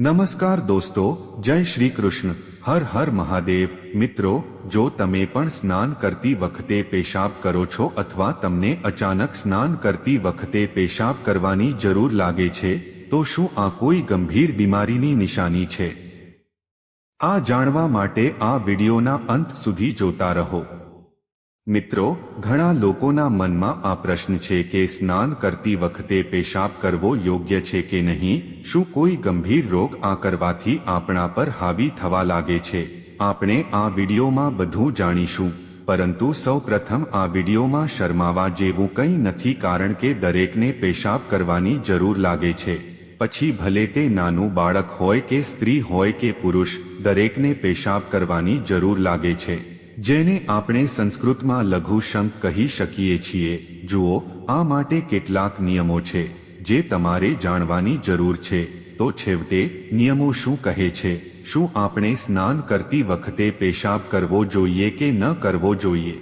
નમસ્કાર દોસ્તો, જય શ્રી કૃષ્ણ. હર હર મહાદેવ. મિત્રો, જો તમે પણ સ્નાન કરતી વખતે પેશાબ કરો છો અથવા તમને અચાનક સ્નાન કરતી વખતે પેશાબ કરવાની જરૂર લાગે છે, તો શું આ કોઈ ગંભીર બીમારીની નિશાની છે? આ જાણવા માટે આ વિડિયોના અંત સુધી જોતા રહો. મિત્રો, ઘણા લોકોના મનમાં આ પ્રશ્ન છે કે સ્નાન કરતી વખતે પેશાબ કરવો યોગ્ય છે કે નહીં? શું કોઈ ગંભીર રોગ આ કરવાથી આપણા પર હાવી થવા લાગે છે? આપણે આ વિડીયોમાં બધું જાણીશું. પરંતુ સૌપ્રથમ આ વિડીયોમાં શરમાવા જેવું કંઈ નથી કારણ કે દરેકને પેશાબ કરવાની જરૂર લાગે છે. પછી ભલે તે નાનું બાળક હોય કે સ્ત્રી હોય કે પુરુષ, દરેકને પેશાબ કરવાની જરૂર લાગે છે. જેને આપણે સંસ્કૃતમાં લઘુ શંક કહી શકીએ છીએ, જુઓ, આ માટે કેટલાક નિયમો છે, જે તમારે જાણવાની જરૂર છે. તો છેવટે, નિયમો શું કહે છે? શું આપણે સ્નાન કરતી વખતે પેશાબ કરવો જોઈએ કે ન કરવો જોઈએ?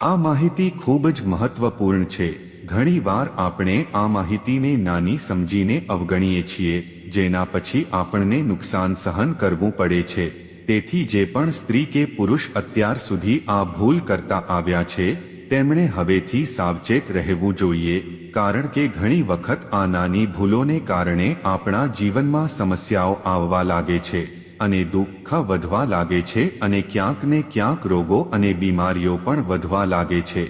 આ માહિતી ખૂબ જ મહત્વપૂર્ણ છે. ઘણીવાર આપણે આ માહિતીને નાની સમજીને અવગણીએ છીએ, જેના પછી આપણને નુકસાન સહન કરવું પડે છે. તેથી જે પણ સ્ત્રી કે પુરુષ અત્યાર સુધી આ ભૂલ કરતા આવ્યા છે, તેમણે હવેથી સાવચેત રહેવું જોઈએ, કારણ કે ઘણી વખત આ નાની ભૂલોને કારણે આપણા જીવનમાં સમસ્યાઓ આવવા લાગે છે અને દુઃખ વધવા લાગે છે અને ક્યાંક ને ક્યાંક રોગો અને બીમારીઓ પણ વધવા લાગે છે.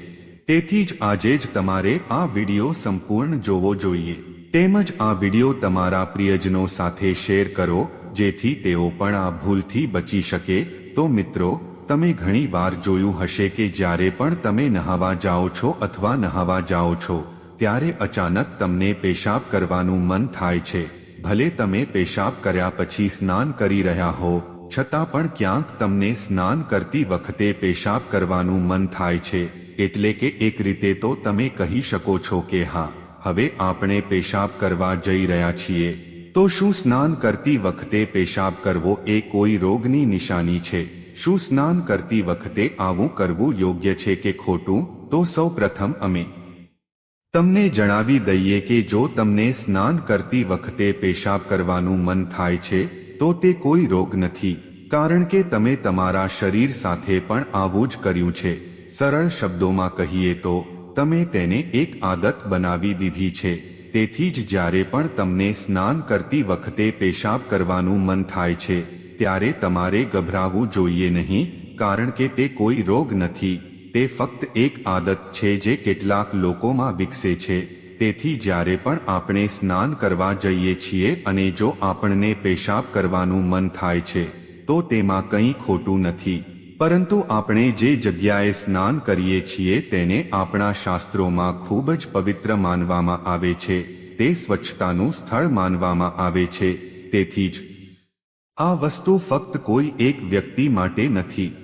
તેથી જ આજે જ તમારે આ વિડિયો સંપૂર્ણ જોવો જોઈએ. તેમજ આ વિડિયો તમારા પ્રિયજનો સાથે શેર કરો જેથી તેઓ પણ આ ભૂલથી બચી શકે. તો મિત્રો, તમે ઘણી વાર જોયું હશે કે જ્યારે પણ તમે નહાવા જાઓ છો અથવા નહાવા જાઓ છો, ત્યારે અચાનક તમને પેશાબ કરવાનું મન થાય છે. ભલે તમે પેશાબ કર્યા પછી સ્નાન કરી રહ્યા હો, છતાં પણ ક્યાંક તમને સ્નાન કરતી વખતે પેશાબ કરવાનું મન થાય છે. એટલે કે એક રીતે તો તમે કહી શકો છો કે હા, હવે આપણે પેશાબ કરવા જઈ રહ્યા છીએ. તો શું સ્નાન કરતી વખતે પેશાબ કરવો એ કોઈ રોગની નિશાની છે? શું સ્નાન કરતી વખતે આવું કરવું યોગ્ય છે કે ખોટું? તો સૌ પ્રથમ અમે તમને જણાવી દઈએ કે જો તમને સ્નાન કરતી વખતે પેશાબ કરવાનું મન થાય છે, તો તે કોઈ રોગ નથી. કારણ કે તમે તમારા શરીર સાથે પણ આવું જ કર્યું છે. સરળ શબ્દોમાં કહીએ તો, તમે તેને એક આદત બનાવી દીધી છે. તેથી જ જ્યારે પણ તમને સ્નાન કરતી વખતે પેશાબ કરવાનું મન થાય છે, ત્યારે તમારે ગભરાવું જોઈએ નહીં, કારણ કે તે કોઈ રોગ નથી. તે ફક્ત એક આદત છે જે કેટલાક લોકોમાં વિકસે છે. તેથી જ્યારે પણ આપણે સ્નાન કરવા જઈએ છીએ અને જો આપણને પેશાબ કરવાનું મન થાય છે, તો તેમાં કંઈ ખોટું નથી. પરંતુ આપણે જે જગ્યાએ સ્નાન કરીએ છીએ તેને આપણા શાસ્ત્રોમાં ખૂબ જ પવિત્ર માનવામાં આવે છે. તે સ્વચ્છતાનું સ્થળ માનવામાં આવે છે. તેથી જ આ વસ્તુ ફક્ત કોઈ એક વ્યક્તિ માટે નથી.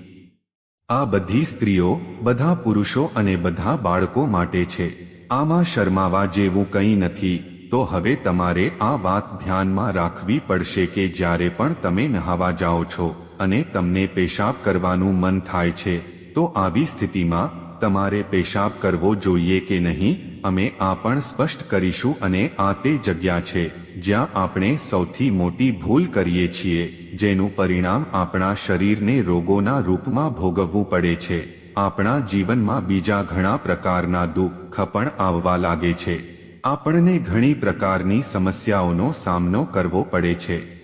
આ બધી સ્ત્રીઓ, બધા પુરુષો અને બધા બાળકો માટે છે. આમાં શરમાવા જેવું કંઈ નથી. તો હવે તમારે આ વાત ધ્યાનમાં રાખવી પડશે કે જ્યારે પણ તમે નહાવા જાઓ છો. અને તમને પેશાબ કરવાનું મન થાય છે, તો આવી સ્થિતિમાં તમારે પેશાબ કરવો જોઈએ કે નહીં, અમે આ પણ સ્પષ્ટ કરીશું અને આ તે જગ્યા છે, જ્યાં આપણે સૌથી મોટી ભૂલ કરીએ છીએ, જેનું પરિણામ આપણા શરીરને રોગોના રૂપમાં ભોગવવું પડે છે. આપણા જીવનમાં બીજા ઘણા પ્રકારના દુઃખ પણ આવવા લાગે છે. આપણને ઘણી પ્રકારની સમસ્યાઓનો સામનો કરવો પડે છે.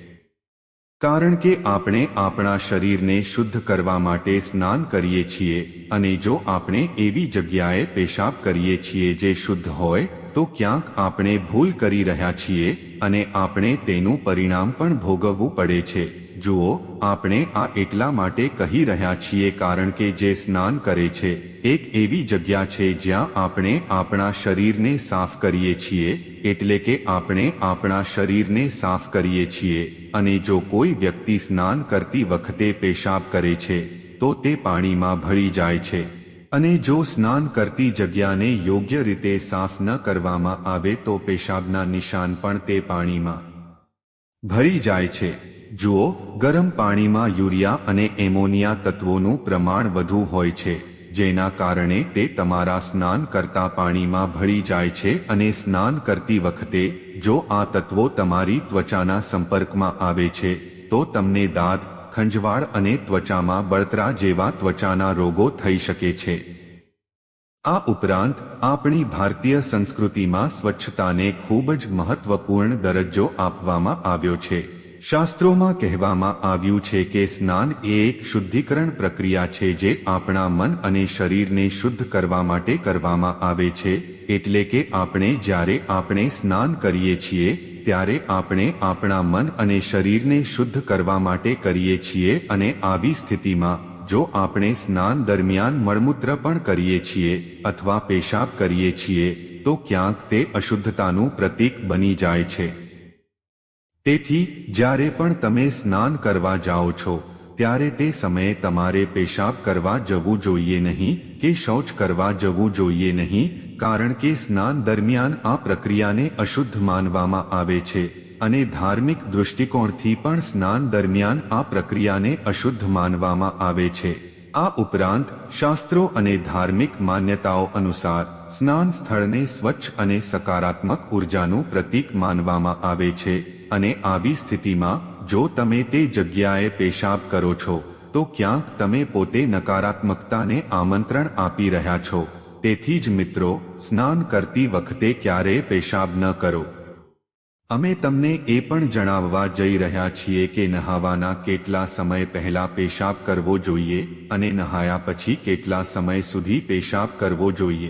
કારણ કે આપણે આપણા શરીરને શુદ્ધ કરવા માટે સ્નાન કરીએ છીએ અને જો આપણે એવી જગ્યાએ પેશાબ કરીએ છીએ જે શુદ્ધ હોય, તો ક્યાંક આપણે ભૂલ કરી રહ્યા છીએ અને આપણે તેનું પરિણામ પણ ભોગવવું પડે છે. જુઓ, આપણે આ એટલા માટે કહી રહ્યા છીએ કારણ કે જે સ્નાન કરે છે, એક એવી જગ્યા છે જ્યાં આપણે આપણા શરીરને સાફ કરીએ છીએ, એટલે કે આપણે આપણા શરીરને સાફ કરીએ છીએ. અને જો કોઈ વ્યક્તિ સ્નાન કરતી વખતે પેશાબ કરે છે, તો તે પાણીમાં ભળી જાય છે. અને જો સ્નાન કરતી જગ્યાને યોગ્ય રીતે સાફ ન કરવામાં આવે, તો પેશાબના નિશાન પણ તે પાણીમાં ભળી જાય છે. જુઓ, ગરમ પાણીમાં યુરિયા અને એમોનિયા તત્વોનું પ્રમાણ વધુ હોય છે. જેના કારણે તે તમારા સ્નાન કરતા પાણીમાં ભળી જાય છે અને સ્નાન કરતી વખતે, જો આ તત્વો તમારી ત્વચાના સંપર્કમાં આવે છે, તો તમને દાદ ખંજવાળ અને ત્વચામાં બળતરા જેવા ત્વચાના રોગો થઈ શકે છે. આ ઉપરાંત, આપણી ભારતીય સંસ્કૃતિમાં સ્વચ્છતાને ખૂબ જ મહત્વપૂર્ણ દરજ્જો આપવામાં આવ્યો છે. શાસ્ત્રોમાં કહેવામાં આવ્યું છે કે સ્નાન એ એક શુદ્ધિકરણ પ્રક્રિયા છે જે આપણા મન અને શરીરને શુદ્ધ કરવા માટે કરવામાં આવે છે, એટલે કે આપણે જ્યારે આપણે સ્નાન કરીએ છીએ, ત્યારે આપણે આપણા મન અને શરીરને શુદ્ધ કરવા માટે કરીએ છીએ અને આવી સ્થિતિમાં, જો આપણે સ્નાન દરમિયાન મળમૂત્ર પણ કરીએ છીએ, અથવા પેશાબ કરીએ છીએ, તો ક્યાંક તે અશુદ્ધતાનું પ્રતીક બની જાય છે. તેથી, જ્યારે પણ તમે સ્નાન કરવા જાઓ છો, ત્યારે તે સમયે તમારે પેશાબ કરવા જવું જોઈએ નહીં કે શૌચ કરવા જવું જોઈએ નહીં, કારણ કે સ્નાન દરમિયાન આ પ્રક્રિયાને અશુદ્ધ માનવામાં આવે છે અને ધાર્મિક દૃષ્ટિકોણથી પણ સ્નાન દરમિયાન આ પ્રક્રિયાને અશુદ્ધ માનવામાં આવે છે. આ ઉપરાંત શાસ્ત્રો અને ધાર્મિક માન્યતાઓ અનુસાર સ્નાન સ્થળને સ્વચ્છ અને સકારાત્મક ઉર્જાનું પ્રતીક માનવામાં આવે છે અને આવી સ્થિતિમાં જો તમે તે જગ્યાએ પેશાબ કરો છો, તો ક્યાંક તમે પોતે નકારાત્મકતાને આમંત્રણ આપી રહ્યા છો. તેથી જ મિત્રો, સ્નાન કરતી વખતે ક્યારેય પેશાબ ન કરો. અમે તમને એ પણ જણાવવા જઈ રહ્યા છીએ કે નહાવાના કેટલા સમય પહેલા પેશાબ કરવો જોઈએ અને નહાયા પછી કેટલા સમય સુધી પેશાબ કરવો જોઈએ.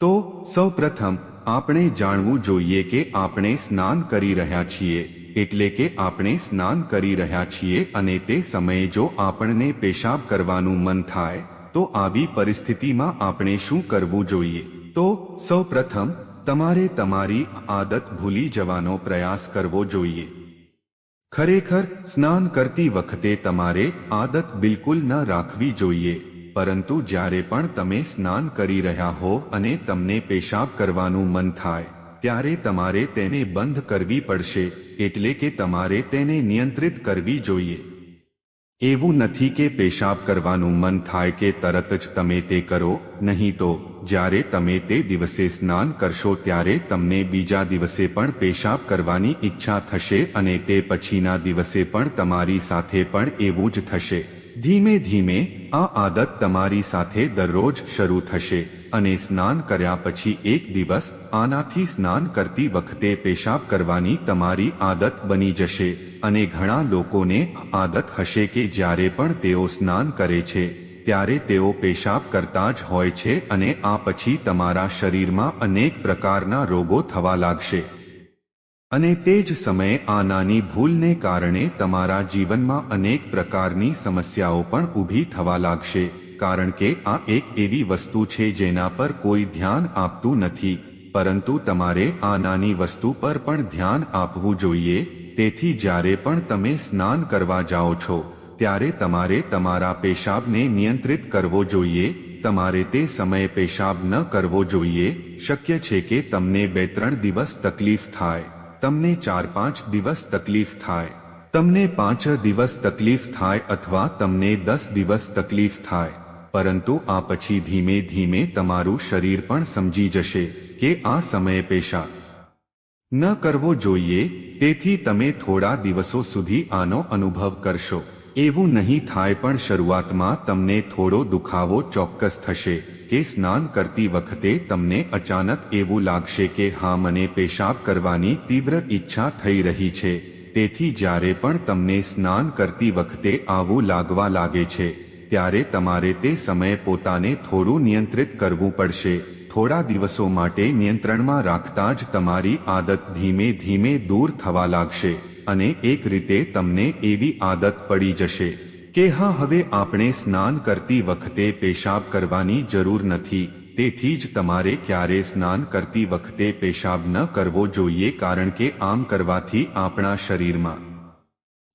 તો, સૌપ્રથમ, આપણે જાણવું જોઈએ કે આપણે સ્નાન કરી રહ્યા છીએ, એટલે કે આપણે સ્નાન કરી રહ્યા છીએ અને તે સમયે જો આપણને પેશાબ કરવાનું મન થાય, તો આવી પરિસ્થિતિમાં આપણે શું કરવું જોઈએ? તો, સૌપ્રથમ તમારે તમારી આદત ભૂલી જવાનો પ્રયાસ કરવો જોઈએ. ખરેખર, સ્નાન કરતી વખતે તમારે આદત બિલકુલ ન રાખવી જોઈએ, પરંતુ જ્યારે પણ તમે સ્નાન કરી રહ્યા હો અને તમને પેશાબ કરવાનું મન થાય, ત્યારે તમારે તેને બંધ કરવી પડશે, એટલે કે તમારે તેને નિયંત્રિત કરવી જોઈએ. એવું નથી કે પેશાબ કરવાનું મન થાય કે તરત જ તમે તે કરો, નહીં તો, જ્યારે તમે તે દિવસે સ્નાન કરશો ત્યારે તમને બીજા દિવસે પણ પેશાબ કરવાની ઈચ્છા થશે અને તે પછીના દિવસે પણ તમારી સાથે પણ એવું જ થશે. ધીમે ધીમે, આ આદત તમારી સાથે દરરોજ શરૂ થશે અને સ્નાન કર્યા પછી એક દિવસ આનાથી સ્નાન કરતી વખતે પેશાબ કરવાની તમારી આદત બની જશે. અને ઘણા લોકોને આદત હશે કે જ્યારે પણ તેઓ સ્નાન કરે છે, ત્યારે તેઓ પેશાબ કરતા જ હોય છે અને આ પછી તમારા શરીરમાં અનેક પ્રકારના રોગો થવા લાગશે. અને તે જ સમયે આ નાની ભૂલને કારણે તમારા જીવનમાં અનેક પ્રકારની સમસ્યાઓ પણ ઊભી થવા લાગશે, કારણ કે આ એક એવી વસ્તુ છે જેના પર કોઈ ધ્યાન આપતું નથી, પરંતુ તમારે આ નાની વસ્તુ પર પણ ધ્યાન આપવું જોઈએ. તેથી જ્યારે પણ તમે સ્નાન કરવા જાઓ છો, ત્યારે તમારે તમારા પેશાબને નિયંત્રિત કરવો જોઈએ, તમારે તે સમયે પેશાબ ન કરવો જોઈએ, શક્ય છે કે તમને બે ત્રણ દિવસ તકલીફ થાય, તમને ચાર પાંચ દિવસ તકલીફ થાય, તમને પાંચ દિવસ તકલીફ થાય અથવા તમને દસ દિવસ તકલીફ થાય, પરંતુ આ પછી ધીમે ધીમે તમારું શરીર પણ સમજી જશે કે આ સમયે પેશા ન કરવો જોઈએ, તેથી તમે થોડા દિવસો સુધી આનો અનુભવ કરશો. એવું નહીં થાય પણ શરૂઆતમાં તમને થોડો દુખાવો ચોક્કસ થશે કે સ્નાન કરતી વખતે તમને અચાનક એવું લાગશે કે હા, મને પેશાબ કરવાની તીવ્ર ઈચ્છા થઈ રહી છે. તેથી જ્યારે પણ તમને સ્નાન કરતી વખતે આવું લાગવા લાગે છે, ત્યારે તમારે તે સમયે પોતાને થોડું નિયંત્રિત કરવું પડશે. થોડા દિવસો માટે નિયંત્રણમાં રાખતા જ તમારી આદત ધીમે ધીમે દૂર થવા લાગશે અને એક રીતે તમને એવી આદત પડી જશે કે હા, હવે આપણે સ્નાન કરતી વખતે પેશાબ કરવાની જરૂર નથી. તેથી જ તમારે ક્યારે સ્નાન કરતી વખતે પેશાબ ન કરવો જોઈએ, કારણ કે આમ કરવાથી આપણા શરીરમાં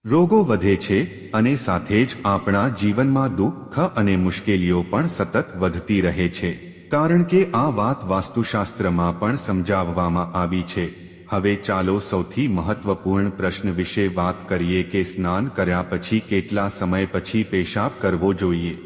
રોગો વધે છે અને સાથે જ આપણા જીવનમાં દુઃખ અને મુશ્કેલીઓ પણ સતત વધતી રહે છે. કારણ કે આ વાત વાસ્તુશાસ્ત્રમાં પણ સમજાવવામાં આવી છે. હવે ચાલો સૌથી મહત્વપૂર્ણ પ્રશ્ન વિશે વાત કરીએ કે સ્નાન કર્યા પછી કેટલા સમય પછી પેશાબ કરવો જોઈએ?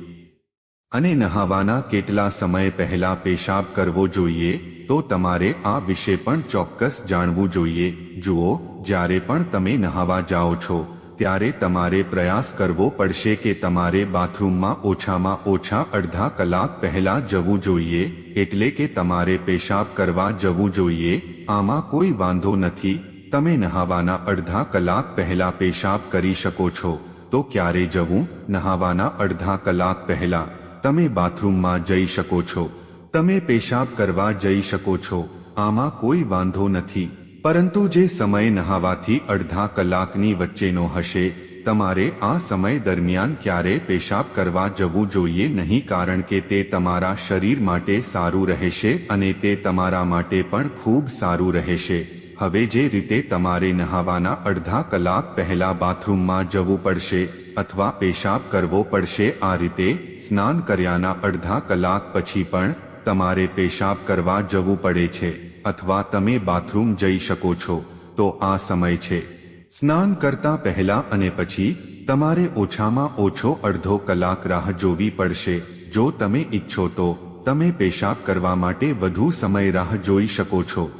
અને નહાવાના કેટલા સમય પહેલા પેશાબ કરવો જોઈએ? તો તમારે આ વિશે પણ ચોક્કસ જાણવું જોઈએ. જુઓ, જ્યારે પણ તમે નહાવા જાઓ છો ત્યારે તમારે પ્રયાસ કરવો પડશે કે તમારે બાથરૂમમાં ઓછામાં ઓછા અડધા કલાક પહેલા જવું જોઈએ, એટલે કે તમારે પેશાબ કરવા જવું જોઈએ, આમાં કોઈ વાંધો નથી, તમે નહાવાના અડધા કલાક પહેલા પેશાબ કરી શકો છો, તો ક્યારે જવું, નહાવાના અડધા કલાક પહેલા, તમે બાથરૂમમાં જઈ શકો છો, તમે પેશાબ કરવા જઈ શકો છો, આમાં કોઈ વાંધો નથી. પરંતુ જે સમય નહાવાથી અડધા કલાકની વચ્ચેનો હશે, તમારે આ સમય દરમિયાન ક્યારે પેશાબ કરવા જવું જોઈએ નહીં કારણ કે તે તમારા શરીર માટે સારું રહેશે અને તે તમારા માટે પણ ખૂબ સારું રહેશે. હવે જે રીતે તમારે નહાવાના અડધા કલાક પહેલા બાથરૂમમાં જવું પડશે અથવા પેશાબ કરવો પડશે, આ રીતે સ્નાન કર્યાના અડધા કલાક પછી પણ તમારે પેશાબ કરવા જવું પડે છે. અથવા તમે બાથરૂમ જઈ શકો છો, તો આ સમય છે. સ્નાન કરતા પહેલા અને પછી, તમારે ઓછામાં ઓછો અડધો કલાક રાહ જોવી પડશે. જો તમે ઈચ્છો તો, તમે પેશાબ કરવા માટે વધુ સમય રાહ જોઈ શકો છો.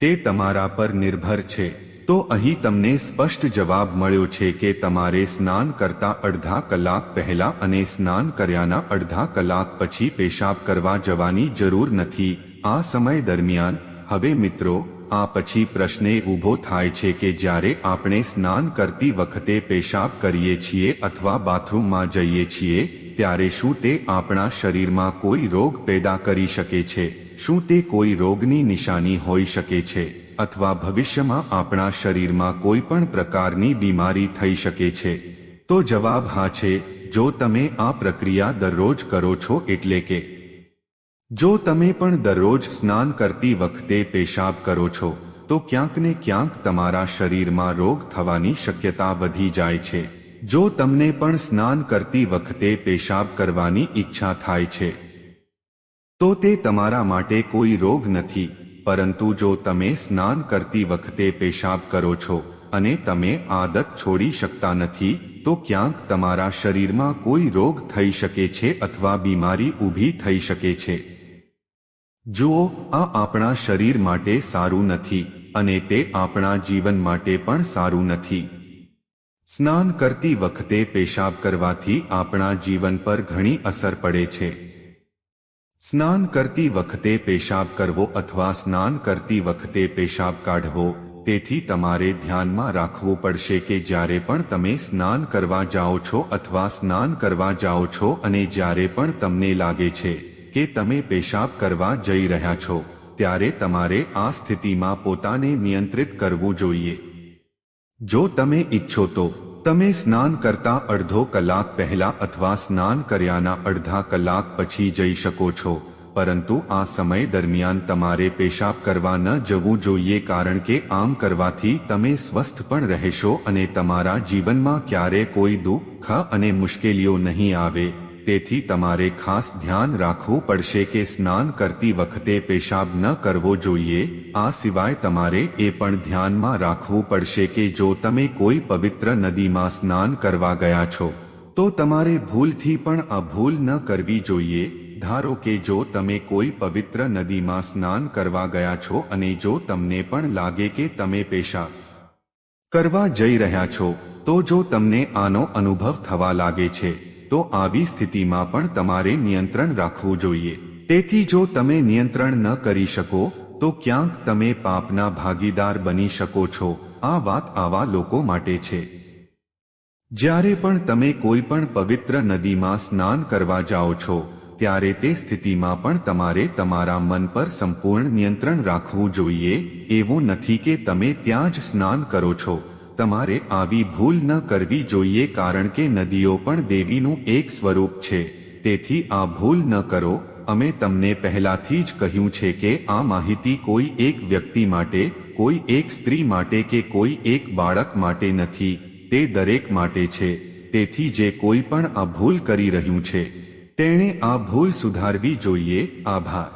તે તમારા પર નિર્ભર છે. તો અહીં તમને સ્પષ્ટ જવાબ મળ્યો છે કે તમારે સ્નાન કરતા અડધા કલાક પહેલા અને સ્નાન કર્યાના અડધા કલાક પછી પેશાબ કરવા જવાની જરૂર નથી. આ સમય દરમિયાન, હવે મિત્રો, આ પછી પ્રશ્ન ઊભો થાય છે કે જ્યારે આપણે સ્નાન કરતી વખતે પેશાબ કરીએ છીએ અથવા બાથરૂમમાં જઈએ છીએ, ત્યારે શું તે આપણા શરીરમાં કોઈ રોગ પેદા કરી શકે છે? શું તે કોઈ રોગની નિશાની હોઈ શકે છે? અથવા ભવિષ્યમાં આપણા શરીરમાં કોઈ પણ પ્રકારની બીમારી થઈ શકે છે? તો જવાબ હા છે, જો તમે આ પ્રક્રિયા દરરોજ કરો છો એટલે કે જો તમે પણ દરરોજ સ્નાન કરતી વખતે પેશાબ કરો છો, તો ક્યાંક ને ક્યાંક તમારા શરીરમાં રોગ થવાની શક્યતા વધી જાય છે. જો તમને પણ સ્નાન કરતી વખતે પેશાબ કરવાની ઈચ્છા થાય છે, તો તે તમારા માટે કોઈ રોગ નથી. પરંતુ જો તમે સ્નાન કરતી વખતે પેશાબ કરો છો અને તમે આદત છોડી શકતા નથી, તો ક્યાંક તમારા શરીરમાં કોઈ રોગ થઈ શકે છે અથવા બીમારી ઊભી થઈ શકે છે. જુઓ, આ આપણા શરીર માટે સારું નથી અને તે આપણા જીવન માટે પણ સારું નથી. સ્નાન કરતી વખતે પેશાબ કરવાથી આપણા જીવન પર ઘણી અસર પડે છે. સ્નાન કરતી વખતે પેશાબ કરવો અથવા સ્નાન કરતી વખતે પેશાબ કાઢવો, તેથી તમારે ધ્યાનમાં રાખવું પડશે કે જ્યારે પણ તમે સ્નાન કરવા જાઓ છો અથવા સ્નાન કરવા જાઓ છો અને જ્યારે પણ તમને લાગે છે. કે તમે પેશાબ કરવા જઈ રહ્યા છો, ત્યારે તમારે આ સ્થિતિમાં પોતાને નિયંત્રિત કરવું જોઈએ. જો તમે ઈચ્છો તો, તમે સ્નાન કરતા અડધો કલાક પહેલા અથવા સ્નાન કર્યાના અડધા કલાક પછી જઈ શકો છો, પરંતુ આ સમય દરમિયાન તમારે પેશાબ કરવા ન જવું જોઈએ કારણ કે આમ કરવાથી તમે સ્વસ્થ પણ રહેશો અને તમારા જીવનમાં ક્યારે કોઈ દુઃખ અને મુશ્કેલીઓ નહીં આવે. તેથી તમારે ખાસ ધ્યાન રાખવું પડશે કે સ્નાન કરતી વખતે પેશાબ ન કરવો જોઈએ. આ સિવાય તમારે એ પણ ધ્યાનમાં રાખવું પડશે કે જો તમે કોઈ પવિત્ર નદીમાં સ્નાન કરવા ગયા છો, તો તમારે ભૂલથી પણ આ ભૂલ ન કરવી જોઈએ. ધારો કે જો તમે કોઈ પવિત્ર નદીમાં સ્નાન કરવા ગયા છો અને જો તમને પણ લાગે કે તમે પેશાબ કરવા જઈ રહ્યા છો, તો જો તમને આનો અનુભવ થવા લાગે છે તો આવી સ્થિતિમાં પણ તમારે નિયંત્રણ રાખવું જોઈએ. તેથી જો તમે નિયંત્રણ ન કરી શકો, તો ક્યાંક તમે પાપના ભાગીદાર બની શકો છો. આ વાત આવા લોકો માટે છે. જ્યારે પણ તમે કોઈ પણ પવિત્ર નદીમાં સ્નાન કરવા જાઓ છો, ત્યારે તે સ્થિતિમાં પણ તમારે તમારા મન પર સંપૂર્ણ નિયંત્રણ રાખવું જોઈએ. એવું નથી કે તમે ત્યાં જ સ્નાન કરો છો. તમારે આવી ભૂલ ન કરવી જોઈએ કારણ કે નદીઓ પણ દેવીનું એક સ્વરૂપ છે. તેથી આ ભૂલ ન કરો. અમે તમને પહેલાથી જ કહ્યું છે કે આ માહિતી કોઈ એક વ્યક્તિ માટે, કોઈ એક સ્ત્રી માટે કે કોઈ એક બાળક માટે નથી. તે દરેક માટે છે. તેથી જે કોઈ પણ આ ભૂલ કરી રહ્યું છે. તેણે આ ભૂલ સુધારવી જોઈએ. આભાર.